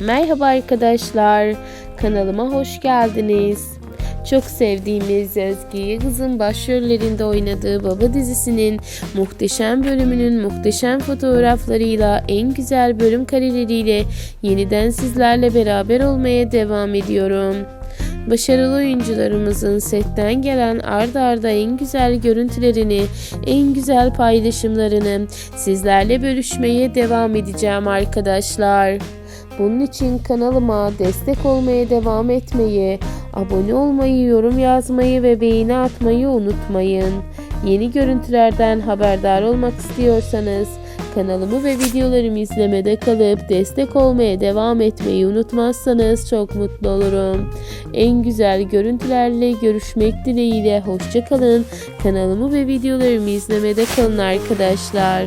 Merhaba arkadaşlar, kanalıma hoş geldiniz. Çok sevdiğimiz Ezgi Yıldız'ın başrollerinde oynadığı Baba dizisinin muhteşem bölümünün muhteşem fotoğraflarıyla en güzel bölüm kareleriyle yeniden sizlerle beraber olmaya devam ediyorum. Başarılı oyuncularımızın setten gelen ard arda en güzel görüntülerini, en güzel paylaşımlarını sizlerle bölüşmeye devam edeceğim arkadaşlar. Bunun için kanalıma destek olmaya devam etmeyi, abone olmayı, yorum yazmayı ve beğeni atmayı unutmayın. Yeni görüntülerden haberdar olmak istiyorsanız kanalımı ve videolarımı izlemede kalıp destek olmaya devam etmeyi unutmazsanız çok mutlu olurum. En güzel görüntülerle görüşmek dileğiyle hoşçakalın. Kanalımı ve videolarımı izlemede kalın arkadaşlar.